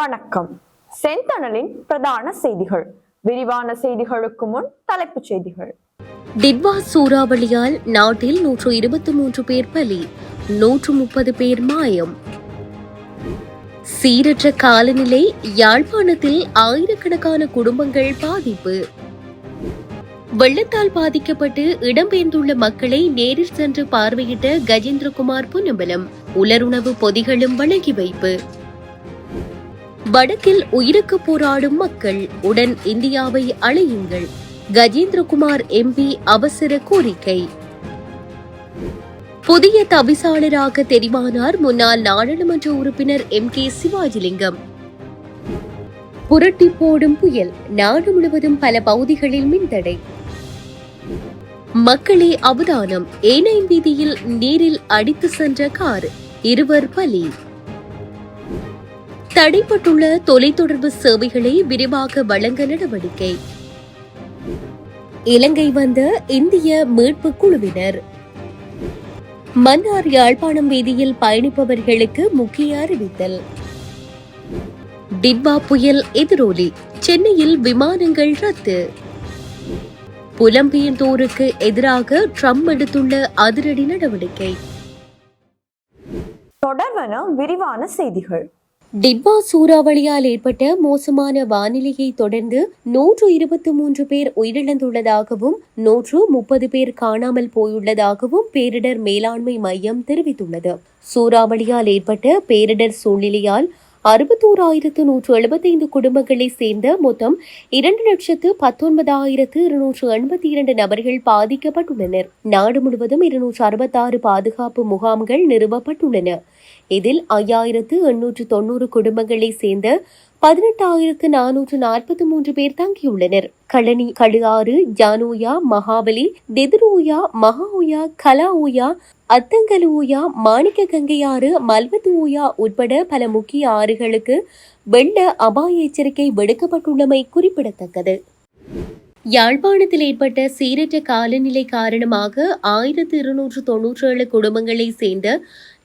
வணக்கம். செந்தணலின் பிரதான செய்திகள். விரிவான செய்திகளுக்கு முன் தலைப்புச் செய்திகள். டிட்வா சூறாவளியால் நாட்டில் நூற்று இருபத்தி மூன்று பேர் பலி நூற்று முப்பது பேர் மாயம். சீரற்ற காலநிலை யாழ்ப்பாணத்தில் ஆயிரக்கணக்கான குடும்பங்கள் பாதிப்பு. வெள்ளத்தால் பாதிக்கப்பட்டு இடம்பெயர்ந்துள்ள மக்களை நேரில் சென்று பார்வையிட்ட கஜேந்திரகுமார் புன்னம்பலம் உலருணவு பொதிகளும் வழங்கி வைப்பு. வடக்கில் உயிருக்கு போராடும் மக்கள் உடன் இந்தியாவை அழையுங்கள். கஜேந்திரகுமார் எம்பி அவசர கோரிக்கை. புதிய தவிசாளராக தெரிவானார் முன்னாள் நாடாளுமன்ற உறுப்பினர் எம் கே சிவாஜிலிங்கம். புரட்டி போடும் புயல் நாடு முழுவதும் பல பகுதிகளில் மின்தடை. மக்களே அவதானம். ஏனைன் வீதியில் நீரில் அடித்து சென்ற கார். இருவர் பலி. தடைப்பட்டுள்ள தொலைத்தொடர்பு சேவைகளை விரிவாக வழங்க நடவடிக்கை. இலங்கை வந்த இந்திய மீட்பு குழுவினர். மன்னார் யாழ்ப்பாணம் வீதியில் பயணிப்பவர்களுக்கு முக்கிய அறிவித்தல். டிட்வா புயல் எதிரொலி சென்னையில் விமானங்கள் ரத்து. புலம்பெயர்ந்தோருக்கு எதிராக ட்ரம்ப் எடுத்துள்ள அதிரடி நடவடிக்கை. தொடர்வன விரிவான செய்திகள். டிப்பா சூறாவளியால் ஏற்பட்ட மோசமான வானிலையை தொடர்ந்து நூற்று இருபத்தி மூன்று பேர் உயிரிழந்துள்ளதாகவும் நூற்று முப்பது பேர் காணாமல் போயுள்ளதாகவும் பேரிடர் மேலாண்மை மையம் தெரிவித்துள்ளது. சூறாவளியால் ஏற்பட்ட பேரிடர் சூழ்நிலையால் அறுபத்தோராயிரத்து நூற்று எழுபத்தைந்து குடும்பங்களை சேர்ந்த மொத்தம் இரண்டு லட்சத்து பத்தொன்பதாயிரத்து இருநூற்று எண்பத்தி இரண்டு நபர்கள் பாதிக்கப்பட்டுள்ளனர். நாடு முழுவதும் இருநூற்று அறுபத்தாறு பாதுகாப்பு முகாம்கள் நிறுவப்பட்டுள்ளன. இதில் ஐயாயிரத்து எண்ணூற்று தொன்னூறு குடும்பங்களை சேர்ந்த பதினெட்டாயிரத்து நானூற்று நாற்பத்தி மூன்று பேர் தங்கியுள்ளனர். களனி கழுஆறு ஜானூயா மகாபலி தெதுரூயா மகாஓயா கலாஓயா அத்தங்கலூயா மாணிக்க கங்கையாறு மல்வத்து ஊயா உட்பட பல முக்கிய ஆறுகளுக்கு வெள்ள அபாய எச்சரிக்கை விடுக்கப்பட்டுள்ளமை குறிப்பிடத்தக்கது. யாழ்ப்பாணத்தில் ஏற்பட்ட சீரற்ற காலநிலை காரணமாக ஆயிரத்து இருநூற்று தொன்னூற்றி ஏழு குடும்பங்களை சேர்ந்த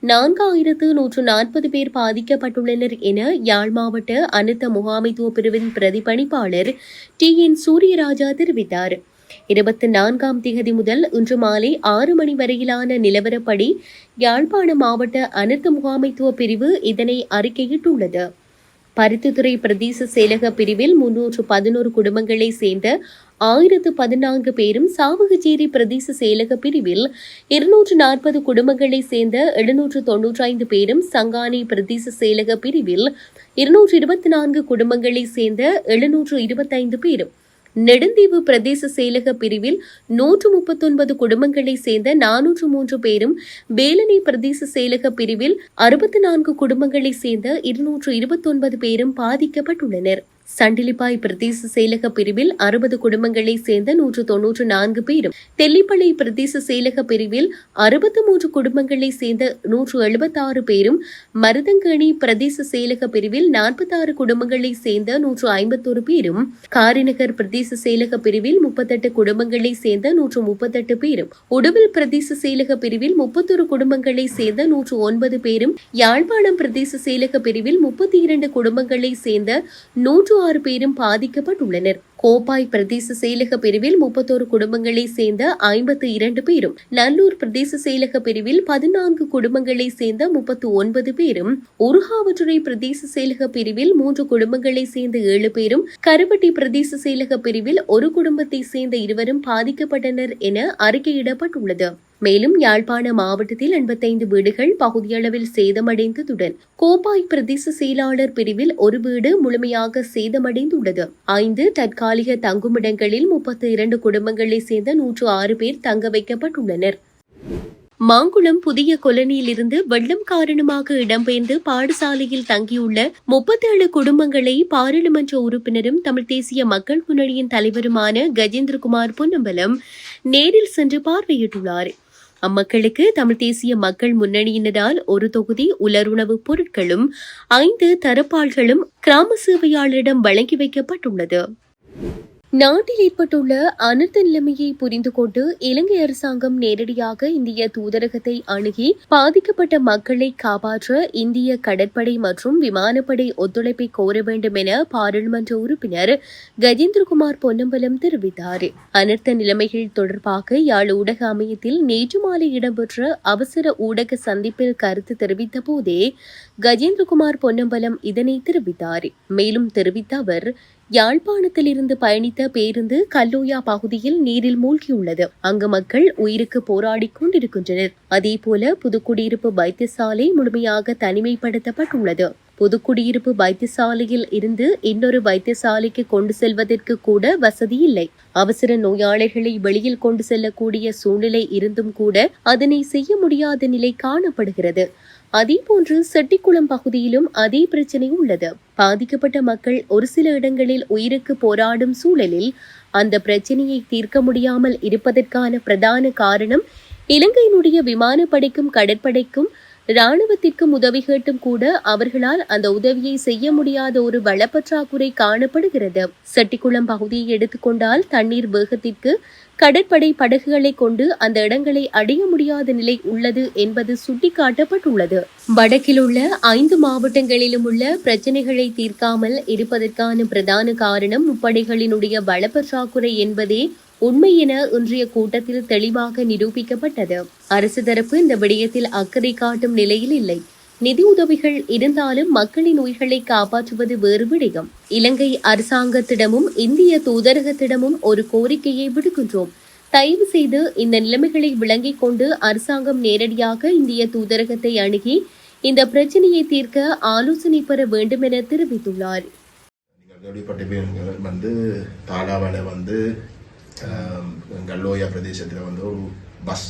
நான்காயிரத்து நூற்று நாற்பது பேர் பாதிக்கப்பட்டுள்ளனர் என யாழ் மாவட்ட அனுத்த முகாமைத்துவ பிரிவின் பிரதிபணிப்பாளர் டி என் சூரியராஜா தெரிவித்தார். இருபத்தி நான்காம் திகதி முதல் இன்று மாலை ஆறு மணி வரையிலான நிலவரப்படி யாழ்ப்பாண மாவட்ட அனர்த்த முகாமைத்துவ பிரிவு இதனை அறிக்கையிட்டுள்ளது. பருத்தித்துறை பிரதேச செயலக பிரிவில் முன்னூற்று பதினோரு குடும்பங்களை சேர்ந்த ஆயிரத்து பதினான்கு பேரும் சாவகச்சேரி பிரதேச செயலக பிரிவில் இருநூற்று நாற்பது குடும்பங்களை சேர்ந்த எழுநூற்று தொன்னூற்றி ஐந்து பேரும் சங்கானை பிரதேச செயலக பிரிவில் இருநூற்று இருபத்தி நான்கு குடும்பங்களை சேர்ந்த எழுநூற்று இருபத்தைந்து பேரும் நெடுந்தீவு பிரதேச செயலக பிரிவில் நூற்று முப்பத்தொன்பது குடும்பங்களை சேர்ந்த நானூற்று மூன்று பேரும் வேலனை பிரதேச செயலக பிரிவில் அறுபத்தி நான்கு குடும்பங்களை சேர்ந்த இருநூற்று இருபத்தொன்பது பேரும் பாதிக்கப்பட்டுள்ளனர். சண்டிலிப்பாய் பிரதேச செயலக பிரிவில் அறுபது குடும்பங்களை சேர்ந்த நூற்று தொன்னூற்று நான்கு பேரும். தெல்லிப்பளை பிரதேச செயலக பிரிவில் அறுபத்து மூன்று குடும்பங்களை சேர்ந்த நூற்று எழுபத்தாறு பேரும். மருதங்கணி பிரதேச செயலக பிரிவில் நாற்பத்தாறு குடும்பங்களை சேர்ந்த நூற்று ஐம்பத்தொரு பேரும். காரிநகர் பிரதேச செயலக பிரிவில் முப்பத்தெட்டு குடும்பங்களை சேர்ந்த நூற்று முப்பத்தெட்டு பேரும். உடுவில் பிரதேச செயலக பிரிவில் முப்பத்தொரு குடும்பங்களை சேர்ந்த நூற்று ஒன்பது பேரும். யாழ்ப்பாணம் பிரதேச செயலக பிரிவில் முப்பத்தி இரண்டு குடும்பங்களை சேர்ந்த நூற்று ஆறு பேரும் பாதிக்கப்பட்டுள்ளனர். கோப்பாய் பிரதேச செயலக பிரிவில் முப்பத்தோரு குடும்பங்களை சேர்ந்த ஐம்பத்து இரண்டு பேரும் நல்லூர் பிரதேச செயலக பிரிவில் பதினான்கு குடும்பங்களை சேர்ந்த முப்பத்து ஒன்பது பேரும் உருகாவற்றுறை பிரதேச செயலக பிரிவில் மூன்று குடும்பங்களை சேர்ந்த ஏழு பேரும் கருவட்டி பிரதேச செயலக பிரிவில் ஒரு குடும்பத்தை சேர்ந்த இருவரும் பாதிக்கப்பட்டனர் என அறிக்கையிடப்பட்டுள்ளது. மேலும் யாழ்ப்பாண மாவட்டத்தில் எண்பத்தைந்து வீடுகள் பகுதியளவில் சேதமடைந்ததுடன் கோப்பாய் பிரதேச செயலாளர் பிரிவில் ஒரு வீடு முழுமையாக சேதமடைந்துள்ளது. ஐந்து தற்காலிக தங்குமிடங்களில் முப்பத்தி இரண்டு குடும்பங்களைச் சேர்ந்த நூற்று ஆறு பேர் தங்க வைக்கப்பட்டுள்ளனர். மாங்குளம் புதிய கொலனியில் இருந்து வெள்ளம் காரணமாக இடம்பெயர்ந்து பாடசாலையில் தங்கியுள்ள முப்பத்தேழு குடும்பங்களை பாராளுமன்ற உறுப்பினரும் தமிழ் தேசிய மக்கள் முன்னணியின் தலைவருமான கஜேந்திரகுமார் பொன்னம்பலம் நேரில் சென்று பார்வையிட்டுள்ளார். அம்மக்களுக்கு தமிழ் தேசிய மக்கள் முன்னணியினரால் ஒரு தொகுதி உலருணவுப் பொருட்களும் ஐந்து தரப்பாள்களும் கிராம சேவையாளரிடம் வழங்கி வைக்கப்பட்டுள்ளது. நாட்டில் ஏற்பட்டுள்ள அனர்த்த நிலைமையை புரிந்து கொண்டு இலங்கை அரசாங்கம் நேரடியாக இந்திய தூதரகத்தை அணுகி பாதிக்கப்பட்ட மக்களை காப்பாற்ற இந்திய கடற்படை மற்றும் விமானப்படை ஒத்துழைப்பை கோர வேண்டும் என பாராளுமன்ற உறுப்பினர் கஜேந்திரகுமார் பொன்னம்பலம் தெரிவித்தார். அனர்த்த நிலைமைகள் தொடர்பாக யாழ் ஊடக அமையத்தில் நேற்று மாலை இடம்பெற்ற அவசர ஊடக சந்திப்பில் கருத்து தெரிவித்த போதே கஜேந்திரகுமார் பொன்னம்பலம் இதனை தெரிவித்தார். மேலும் தெரிவித்த அவர் யாழ்ப்பாணத்திலிருந்து பயணித்த பேருந்து கல்லோயா பகுதியில் நீரில் மூழ்கியுள்ளது. அங்கு மக்கள் உயிருக்கு போராடிக் கொண்டிருக்கின்றனர். அதேபோல புதுக்குடியிருப்பு வைத்தியசாலை முழுமையாக தனிமைப்படுத்தப்பட்டுள்ளது. புதுக்குடியிருப்பு வைத்தியசாலையில் இருந்து இன்னொரு வைத்தியசாலைக்கு கொண்டு செல்வதற்கு கூட வசதி இல்லை. அவசர நோயாளிகளை வெளியில் கொண்டு செல்லக்கூடிய சூழ்நிலை இருந்தும் கூட அதனை செய்ய முடியாத நிலை காணப்படுகிறது. அதேபோன்று செட்டிக்குளம் பகுதியிலும் அதே பிரச்சனை உள்ளது. பாதிக்கப்பட்ட மக்கள் ஒரு சில இடங்களில் உயிருக்கு போராடும் சூழலில் அந்த பிரச்சனையை தீர்க்க முடியாமல் இருப்பதற்கான பிரதான காரணம் இலங்கையினுடைய விமானப்படைக்கும் கடற்படைக்கும் இராணுவத்திற்கும் உதவி கேட்டும் கூட அவர்களால் அந்த உதவியை செய்ய முடியாத ஒரு வளப்பற்றாக்குறை காணப்படுகிறது. செட்டிக்குளம் பகுதியை எடுத்துக்கொண்டால் தண்ணீர் வேகத்திற்கு கடற்படை படகுகளை கொண்டு அந்த இடங்களை அடைய முடியாத நிலை உள்ளது என்பது சுட்டிக்காட்டப்பட்டுள்ளது. வடக்கில் உள்ள ஐந்து மாவட்டங்களிலும் உள்ள பிரச்சனைகளை தீர்க்காமல் இருப்பதற்கான பிரதான காரணம் முப்படைகளினுடைய வளப்பற்றாக்குறை என்பதே உண்மை என இன்றைய கூட்டத்தில் தெளிவாக நிரூபிக்கப்பட்டது. அரசு தரப்பு இந்த விடயத்தில் அக்கறை காட்டும் நிலையில் இல்லை. நிதி உதவிகள் இருந்தாலும் மக்களின் உயிர்களை காப்பாற்றுவது வேறு விடயம். இலங்கை அரசாங்கத்திடமும் இந்திய தூதரகத்திடமும் ஒரு கோரிக்கையை விடுக்கின்றோம். தயவு செய்து இந்த நிலைமைகளை விளங்கிக் கொண்டு அரசாங்கம் நேரடியாக இந்திய தூதரகத்தை அணுகி இந்த பிரச்சனையை தீர்க்க ஆலோசனை பெற வேண்டும் என தெரிவித்துள்ளார். வந்து தாலாவால வந்து Um, கல்லோயா பிரதேசத்தில் வந்து ஒரு பஸ்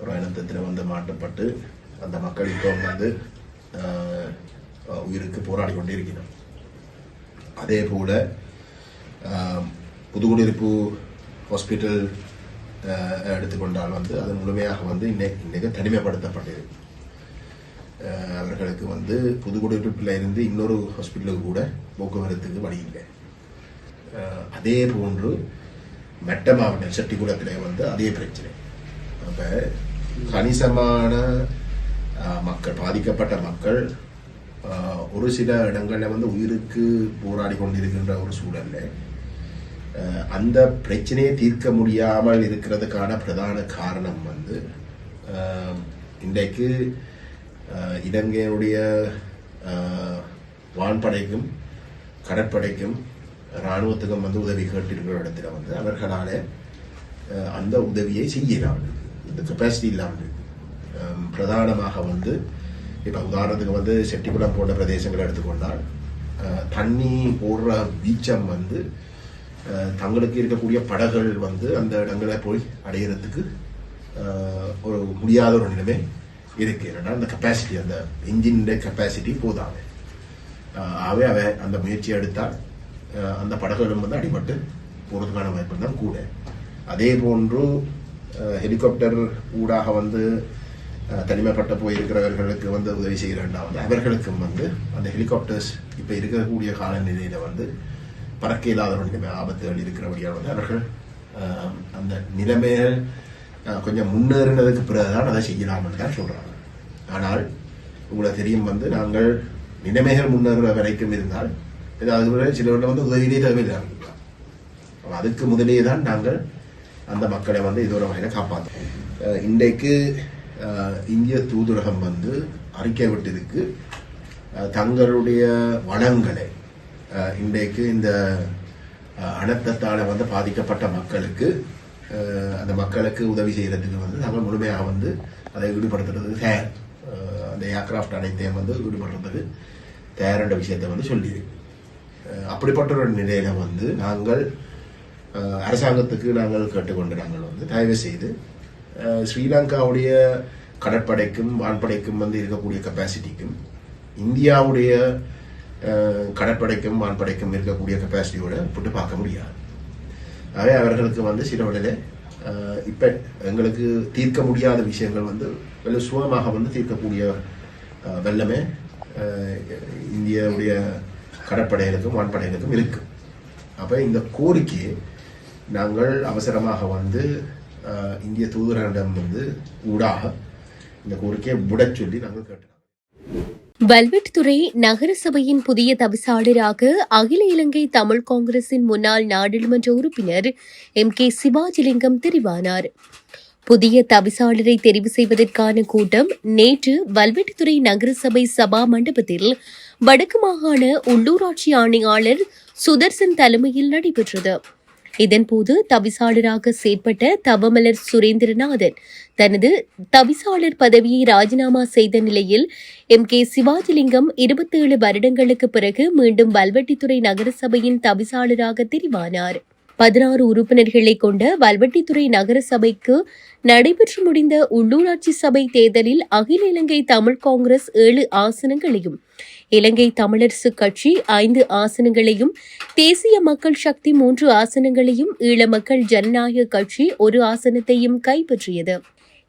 ஒரு இனத்தத்தில் வந்து மாட்டப்பட்டு அந்த மக்கள் இப்போ வந்து uh, uh, உயிருக்கு போராடி கொண்டே இருக்கிறோம் அதே போல um, புதுக்குடியிருப்பு ஹாஸ்பிட்டல் uh, எடுத்துக்கொண்டால் வந்து அது முழுமையாக வந்து இன்னைக்கு இன்னைக்கு தனிமைப்படுத்தப்பட்டிருக்கு அவர்களுக்கு வந்து புதுக்குடியிருப்பில் இருந்து இன்னொரு ஹாஸ்பிட்டலுக்கு கூட போக்குவரத்துக்கு வழி இல்லை. அதே போன்று மெட்ட மாவட்டம் செட்டிக்குளத்திலே வந்து அதே பிரச்சனை. அப்போ கணிசமான மக்கள் பாதிக்கப்பட்ட மக்கள் ஒரு சில இடங்களில் வந்து உயிருக்கு போராடி கொண்டிருக்கின்ற ஒரு சூழல்ல அந்த பிரச்சனையை தீர்க்க முடியாமல் இருக்கிறதுக்கான பிரதான காரணம் வந்து இன்றைக்கு இலங்கையினுடைய வான்படைக்கும் கடற்படைக்கும் இராணுவத்துக்கும் வந்து உதவி கேட்டிருக்கிற இடத்துல வந்து அவர்களால் அந்த உதவியை செய்யலாம். இந்த கெப்பாசிட்டி இல்லாமல் பிரதானமாக வந்து இப்போ உதாரணத்துக்கு வந்து செட்டிக்குளம் போன்ற பிரதேசங்களை எடுத்துக்கொண்டால் தண்ணி போடுற வீச்சம் வந்து தங்களுக்கு இருக்கக்கூடிய படகுகள் வந்து அந்த இடங்களை போய் அடையிறதுக்கு ஒரு முடியாத ஒரு நிலைமை இருக்கு. ஏன்னா அந்த கெப்பாசிட்டி அந்த இன்ஜின் கெப்பாசிட்டி போதாது. ஆகவே அவ அந்த முயற்சி எடுத்தால் அந்த படகுகளும் வந்து அடிபட்டு போகிறதுக்கான வாய்ப்பு தான் கூட. அதே போன்று ஹெலிகாப்டர் ஊடாக வந்து தனிமைப்பட்ட போயிருக்கிறவர்களுக்கு வந்து உதவி செய்கிறேன்டா வந்து அவர்களுக்கும் வந்து அந்த ஹெலிகாப்டர்ஸ் இப்போ இருக்கக்கூடிய காலநிலையில் வந்து பறக்க இல்லாதவர்களுக்கு ஆபத்துகள் இருக்கிறபடியால் வந்து அவர்கள் அந்த நிலைமைகள் கொஞ்சம் முன்னேறினதுக்கு பிறகுதான் அதை செய்யலாம்னு தான் சொல்கிறாங்க ஆனால் உங்களுக்கு தெரியும் வந்து நாங்கள் நிலைமைகள் முன்னேறுற வரைக்கும் இருந்தால் ஏதாவது கூட சிலவர்கள் வந்து உதவியிலே தேவையில்லை அதுக்கு முதலே தான் நாங்கள் அந்த மக்களை வந்து இது ஒரு வகையில் காப்பாற்றோம் இன்றைக்கு இந்திய தூதரகம் வந்து அறிக்கை விட்டிருக்கு தங்களுடைய வளங்களை இன்றைக்கு இந்த அனர்த்தத்தால் வந்து பாதிக்கப்பட்ட மக்களுக்கு அந்த மக்களுக்கு உதவி செய்கிறதுக்கு வந்து நாங்கள் முழுமையாக வந்து அதை ஈடுபடுத்துறதுக்கு தயார். அந்த ஏர்கிராஃப்ட் அனைத்தையும் வந்து ஈடுபடுறதுக்கு தயார்ன்ற விஷயத்தை வந்து சொல்லியிருக்கு. அப்படிப்பட்ட ஒரு நிலையில வந்து நாங்கள் அரசாங்கத்துக்கு நாங்கள் கேட்டுக்கொண்டு நாங்கள் வந்து தயவு செய்து ஸ்ரீலங்காவுடைய கடற்படைக்கும் வான்படைக்கும் வந்து இருக்கக்கூடிய கெப்பாசிட்டிக்கும் இந்தியாவுடைய கடற்படைக்கும் வான்படைக்கும் இருக்கக்கூடிய கெப்பாசிட்டியோட போட்டு பார்க்க முடியாது. ஆகவே அவர்களுக்கு வந்து சில வேளையில இப்போ இப்ப எங்களுக்கு தீர்க்க முடியாத விஷயங்கள் வந்து வெள்ள சுகமாக வந்து தீர்க்கக்கூடிய வெள்ளமே இந்தியாவுடைய கடற்படையினருக்கும் வான்படையினருக்கும் இருக்கு. அப்ப இந்த கோரிக்கையை நாங்கள் அவசரமாக வந்து இந்திய தூதரகம் வந்து ஊடாக இந்த கோரிக்கையை விட சொல்லி நாங்கள் கேட்டோம். வல்வெட் வல்வெட்டுத்துறை நகரசபையின் புதிய தவிசாளராக அகில இலங்கை தமிழ் காங்கிரசின் முன்னாள் நாடாளுமன்ற உறுப்பினர் எம் கே சிவாஜிலிங்கம் தெரிவானார். புதிய தவிசாளரை தெரிவு செய்வதற்கான கூட்டம் நேற்று வல்வெட்டுத்துறை நகரசபை சபா மண்டபத்தில் வடக்கு மாகாண உள்ளூராட்சி ஆணையாளர் சுதர்சன் தலைமையில் நடைபெற்றது. இதன்போது தவிசாளராக செயற்பட்ட தவமலர் சுரேந்திரநாதன் தனது தவிசாளர் பதவியை ராஜினாமா செய்த நிலையில் எம். கே. சிவாஜிலிங்கம் இருபத்தேழு வருடங்களுக்கு பிறகு மீண்டும் வல்வெட்டித்துறை நகரசபையின் தவிசாளராக தெரிவானார். பதினாறு உறுப்பினர்களை கொண்ட வல்வெட்டித்துறை நகரசபைக்கு நடைபெற்று முடிந்த உள்ளூராட்சி சபை தேர்தலில் அகில இலங்கை தமிழ் காங்கிரஸ் ஏழு ஆசனங்களையும் இலங்கை தமிழரசு கட்சி ஐந்து ஆசனங்களையும் தேசிய மக்கள் சக்தி மூன்று ஆசனங்களையும் ஈழ மக்கள் ஜனநாயக கட்சி ஒரு ஆசனத்தையும் கைப்பற்றியது.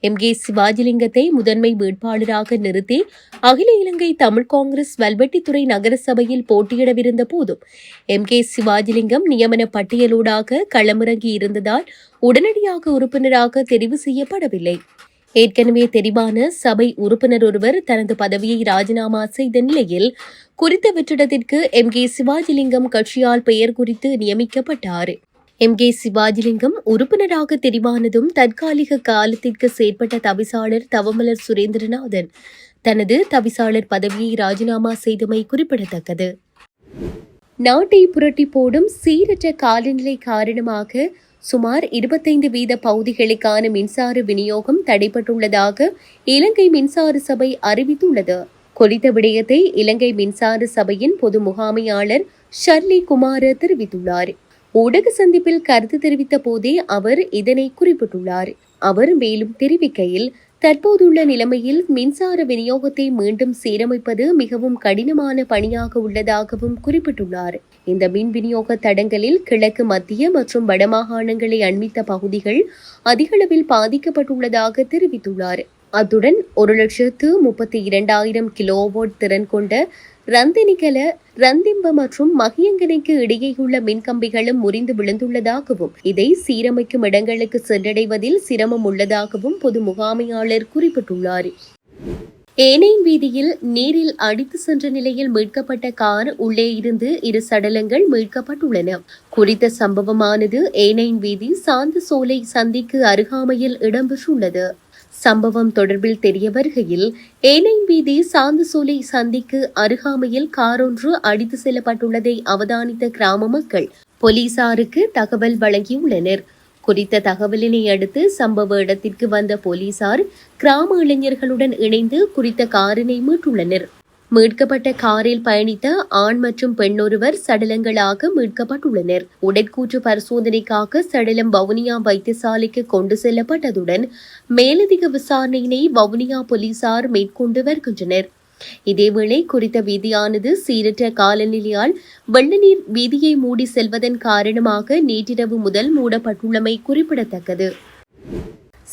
எம். கே. சிவாஜிலிங்கத்தை முதன்மை வேட்பாளராக நிறுத்தி அகில இலங்கை தமிழ் காங்கிரஸ் வல்வெட்டித்துறை நகரசபையில் போட்டியிடவிருந்த போதும் எம். கே. சிவாஜிலிங்கம் நியமன பட்டியலூடாக களமிறங்கி இருந்ததால் உடனடியாக உறுப்பினராக தெரிவு செய்யப்படவில்லை. ஏற்கனவே தெரிவான சபை உறுப்பினர் ஒருவர் தனது பதவியை ராஜினாமா செய்த நிலையில் குறித்த வெற்றிடத்திற்கு எம். கே. சிவாஜிலிங்கம் கட்சியால் பெயர் குறித்து நியமிக்கப்பட்டார். எம். கே. சிவாஜிலிங்கம் உறுப்பினராக தெரிவானதும் தற்காலிக காலத்திற்கு செயற்பட்ட தவிசாளர் தவமலர் சுரேந்திரநாதன். தனது தவிசாளர் பதவியை ராஜினாமா செய்தமை குறிப்பிடத்தக்கது. நாட்டை புரட்டி போடும் சீரற்ற காலநிலை காரணமாக சுமார் இருபத்தைந்து வீத பகுதிகளுக்கான மின்சார விநியோகம் தடைப்பட்டுள்ளதாக இலங்கை மின்சார சபை அறிவித்துள்ளது. குறித்த விடயத்தை இலங்கை மின்சார சபையின் பொது முகாமையாளர் ஷர்லி குமார தெரிவித்துள்ளார். ஊடக சந்திப்பில் கருத்து தெரிவித்த போதே அவர் இதனை குறிப்பிட்டுள்ளார். அவர் மேலும் தெரிவிக்கையில் தற்போதுள்ள நிலைமையில் மின்சார விநியோகத்தை மீண்டும் சீரமைப்பது மிகவும் கடினமான பணியாக உள்ளதாகவும் குறிப்பிட்டுள்ளார். இந்த மின் விநியோக தடங்களில் கிழக்கு மத்திய மற்றும் வடமாகாணங்களை அண்மித்த பகுதிகள் அதிகளவில் பாதிக்கப்பட்டுள்ளதாக தெரிவித்துள்ளார். அத்துடன் ஒரு லட்சத்து முப்பத்தி இரண்டாயிரம் கிலோவோட் திறன் கொண்ட ரந்தினிகல ரந்திம்ப மற்றும் மகியங்கனைக்கு இடையேயுள்ள மின்கம்பிகளும் முறிந்து விழுந்துள்ளதாகவும் இதை சீரமைக்கும் இடங்களுக்கு சென்றடைவதில் சிரமம் உள்ளதாகவும் பொது முகாமையாளர் குறிப்பிட்டுள்ளார். ஏனையின் வீதியில் நீரில் அடித்து சென்ற நிலையில் மீட்கப்பட்ட கார் உள்ளே இருந்து இரு சடலங்கள் மீட்கப்பட்டுள்ளன. குறித்த சம்பவமானது ஏனையின் வீதி சாந்த சோலை சந்திக்கு அருகாமையில் இடம்பெற்றுள்ளது. சம்பவம் தொடர்பில் தெரிய வருகையில் ஏனைம் வீதி சாந்தசோலை சந்திக்கு அருகாமையில் காரொன்று அடித்து செல்லப்பட்டுள்ளதை அவதானித்த கிராம மக்கள் போலீசாருக்கு தகவல் வழங்கியுள்ளனர். குறித்த தகவலினை அடுத்து சம்பவ இடத்திற்கு வந்த போலீசார் கிராம இளைஞர்களுடன் இணைந்து குறித்த காரினை மீட்டுள்ளனர். மீட்கப்பட்ட காரில் பயணித்த ஆண் மற்றும் பெண்ணொருவர் சடலங்களாக மீட்கப்பட்டுள்ளனர். உடற்கூற்று பரிசோதனைக்காக சடலம் வவுனியா வைத்தியசாலைக்கு கொண்டு செல்லப்பட்டதுடன் மேலதிக விசாரணையினை வவுனியா போலீசார் மேற்கொண்டு வருகின்றனர். இதேவேளை குறித்த வீதியானது சீரற்ற காலநிலையால் வெள்ளநீர் வீதியை மூடி செல்வதன் காரணமாக நேற்றிரவு முதல் மூடப்பட்டுள்ளமை குறிப்பிடத்தக்கது.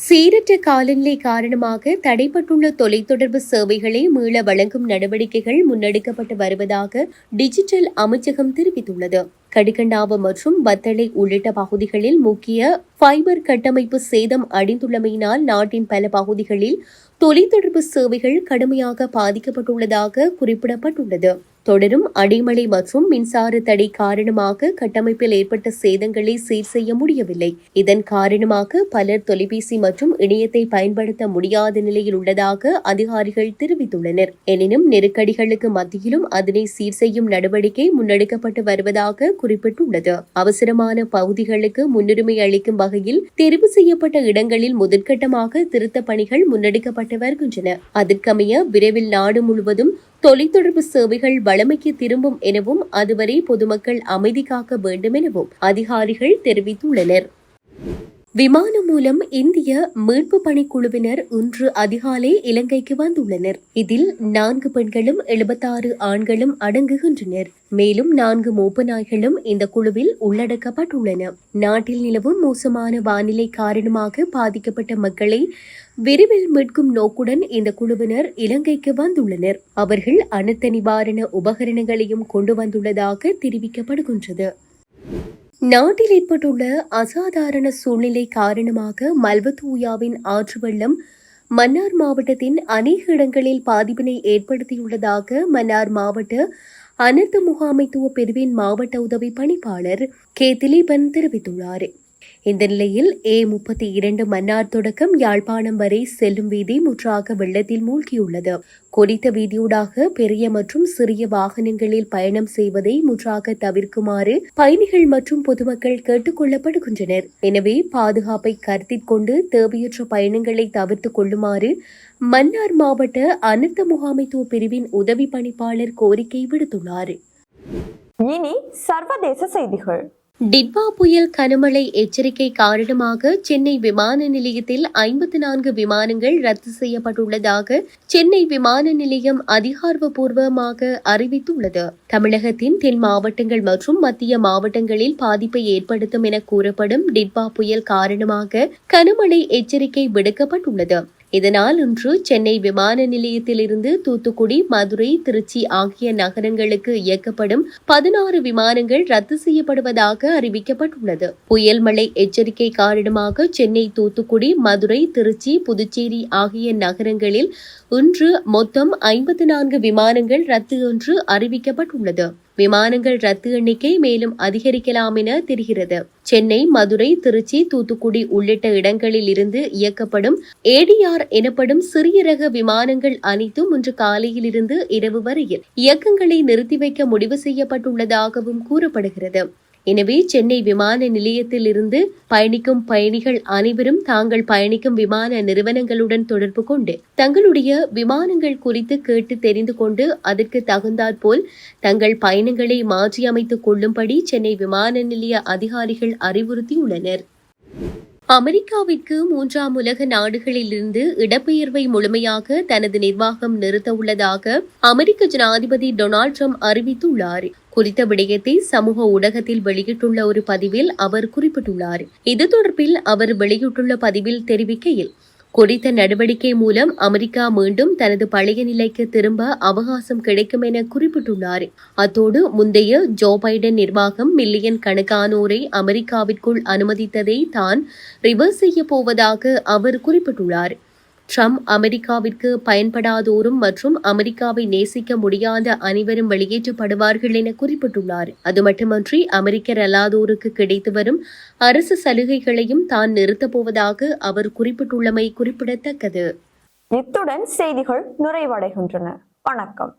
சீரற்ற காலநிலை காரணமாக தடைப்பட்டுள்ள தொலைத்தொடர்பு சேவைகளை மீள வழங்கும் நடவடிக்கைகள் முன்னெடுக்கப்பட்டு வருவதாக டிஜிட்டல் அமைச்சகம் தெரிவித்துள்ளது. கடிகண்டாவு மற்றும் பத்தளை உள்ளிட்ட பகுதிகளில் முக்கிய ஃபைபர் கட்டமைப்பு சேதம் அடைந்துள்ளமையினால் நாட்டின் பல பகுதிகளில் தொலைத்தொடர்பு சேவைகள் கடுமையாக பாதிக்கப்பட்டுள்ளதாக குறிப்பிடப்பட்டுள்ளது. தொடரும் அடிமழை மற்றும் மின்சார தடை காரணமாக கட்டமைப்பில் ஏற்பட்ட சேதங்களை சீர் செய்ய முடியவில்லை. இதன் காரணமாக பலர் தொலைபேசி மற்றும் இணையத்தை பயன்படுத்த முடியாத நிலையில் உள்ளதாக அதிகாரிகள் தெரிவித்துள்ளனர். எனினும் நெருக்கடிகளுக்கு மத்தியிலும் அதனை சீர் செய்யும் நடவடிக்கை முன்னெடுக்கப்பட்டு வருவதாக குறிப்பிட்டுள்ளது. அவசரமான பகுதிகளுக்கு முன்னுரிமை அளிக்கும் வகையில் தெரிவு செய்யப்பட்ட இடங்களில் முதற்கட்டமாக திருத்த பணிகள் முன்னெடுக்கப்பட்டு வருகின்றன. அதற்கமைய விரைவில் நாடு முழுவதும் தொலைத்தொடர்பு சேவைகள் வளமைக்கு திரும்பும் எனவும் அதுவரை பொதுமக்கள் அமைதி காக்க வேண்டும் எனவும் அதிகாரிகள் தெரிவித்துள்ளனர். விமானம் மூலம் இந்திய மீட்பு பணிக்குழுவினர் இன்று அதிகாலை இலங்கைக்கு வந்துள்ளனர். இதில் நான்கு பெண்களும் எழுபத்தாறு ஆண்களும் அடங்குகின்றனர். மேலும் நான்கு மூப்பநாய்களும் இந்த குழுவில் உள்ளடக்கப்பட்டுள்ளன. நாட்டில் நிலவும் மோசமான வானிலை காரணமாக பாதிக்கப்பட்ட மக்களை விரைவில் மீட்கும் நோக்குடன் இந்த குழுவினர் இலங்கைக்கு வந்துள்ளனர். அவர்கள் அனைத்து நிவாரண உபகரணங்களையும் கொண்டு வந்துள்ளதாக தெரிவிக்கப்படுகின்றது. நாட்டில் ஏற்பட்டுள்ள அசாதாரண சூழ்நிலை காரணமாக மல்வத்தூயாவின் ஆற்று வெள்ளம் மன்னார் மாவட்டத்தின் அநேக இடங்களில் பாதிப்பினை ஏற்படுத்தியுள்ளதாக மன்னார் மாவட்ட அனர்த்த முகாமைத்துவ பிரிவின் மாவட்ட உதவி பணிப்பாளர் கே திலீபன் தெரிவித்துள்ளார். இந்த நிலையில் ஏ முப்பத்தி இரண்டு மன்னார் தொடக்கம் யாழ்ப்பாணம் வரை செல்லும் வீதி முற்றாக வெள்ளத்தில் மூழ்கியுள்ளது. குறித்த வீதியூடாக பெரிய மற்றும் சிறிய வாகனங்களில் பயணம் செய்வதை முற்றாக தவிர்க்குமாறு பயணிகள் மற்றும் பொதுமக்கள் கேட்டுக் கொள்ளப்படுகின்றனர். எனவே பாதுகாப்பை கருத்தில் கொண்டு தேவையற்ற பயணங்களை தவிர்த்துக் கொள்ளுமாறு மன்னார் மாவட்ட அனர்த்த முகாமைத்துவ பிரிவின் உதவி பணிப்பாளர் கோரிக்கை விடுத்துள்ளார். இனி சர்வதேச செய்திகள். டிட்வா புயல் கனமழை எச்சரிக்கை காரணமாக சென்னை விமான நிலையத்தில் ஐம்பத்தி நான்கு விமானங்கள் ரத்து செய்யப்பட்டுள்ளதாக சென்னை விமான நிலையம் அதிகாரப்பூர்வமாக அறிவித்துள்ளது. தமிழகத்தின் தென் மாவட்டங்கள் மற்றும் மத்திய மாவட்டங்களில் பாதிப்பை ஏற்படுத்தும் என கூறப்படும் டிட்வா புயல் காரணமாக கனமழை எச்சரிக்கை விடுக்கப்பட்டுள்ளது. இதனால் இன்று சென்னை விமான நிலையத்திலிருந்து தூத்துக்குடி மதுரை திருச்சி ஆகிய நகரங்களுக்கு இயக்கப்படும் பதினாறு விமானங்கள் ரத்து செய்யப்படுவதாக அறிவிக்கப்பட்டுள்ளது. புயல் மழை எச்சரிக்கை காரணமாக சென்னை தூத்துக்குடி மதுரை திருச்சி புதுச்சேரி ஆகிய நகரங்களில் இன்று மொத்தம் ஐம்பத்தி நான்கு விமானங்கள் ரத்து என்று அறிவிக்கப்பட்டுள்ளது. விமானங்கள் ரத்து எண்ணிக்கை மேலும் அதிகரிக்கலாம் என தெரிகிறது. சென்னை மதுரை திருச்சி தூத்துக்குடி உள்ளிட்ட இடங்களில் இருந்து இயக்கப்படும் ஏடிஆர் எனப்படும் சிறிய ரக விமானங்கள் அனைத்தும் இன்று காலையிலிருந்து இரவு வரையில் இயக்கங்களை நிறுத்தி வைக்க முடிவு செய்யப்பட்டுள்ளதாகவும் கூறப்படுகிறது. எனவே சென்னை விமான நிலையத்தில் இருந்து பயணிக்கும் பயணிகள் அனைவரும் தாங்கள் பயணிக்கும் விமான நிறுவனங்களுடன் தொடர்பு கொண்டு தங்களுடைய விமானங்கள் குறித்து கேட்டு தெரிந்து கொண்டு அதற்கு தகுந்தாற்போல் தங்கள் பயணங்களை மாற்றியமைத்துக் கொள்ளும்படி சென்னை விமான நிலைய அதிகாரிகள் அறிவுறுத்தியுள்ளனர். அமெரிக்காவிற்கு மூன்றாம் உலக நாடுகளிலிருந்து இடப்பெயர்வை முழுமையாக தனது நிர்வாகம் நிறுத்த உள்ளதாக அமெரிக்க ஜனாதிபதி டொனால்ட் ட்ரம்ப் அறிவித்துள்ளார். குறித்த விடயத்தை சமூக ஊடகத்தில் வெளியிட்டுள்ள ஒரு பதிவில் அவர் குறிப்பிட்டுள்ளார். இது தொடர்பில் அவர் வெளியிட்டுள்ள பதிவில் தெரிவிக்கையில் குறித்த நடவடிக்கை மூலம் அமெரிக்கா மீண்டும் தனது பழைய நிலைக்கு திரும்ப அவகாசம் கிடைக்கும் என குறிப்பிட்டுள்ளார். அத்தோடு முந்தைய ஜோ பைடன் நிர்வாகம் மில்லியன் கணக்கானோரை அமெரிக்காவிற்குள் அனுமதித்ததை தான் ரிவர்ஸ் செய்ய போவதாக அவர் குறிப்பிட்டுள்ளார். ட்ரம்ப் அமெரிக்காவிற்கு பயன்படாதோரும் மற்றும் அமெரிக்காவை நேசிக்க முடியாத அனைவரும் வெளியேற்றப்படுவார்கள் என குறிப்பிட்டுள்ளார். அது மட்டுமன்றி அமெரிக்கர் அல்லாதோருக்கு கிடைத்து வரும் அரசு சலுகைகளையும் தான் நிறுத்தப்போவதாக அவர் குறிப்பிட்டுள்ளமை குறிப்பிடத்தக்கது. இத்துடன் செய்திகள் நிறைவடைகின்றன. வணக்கம்.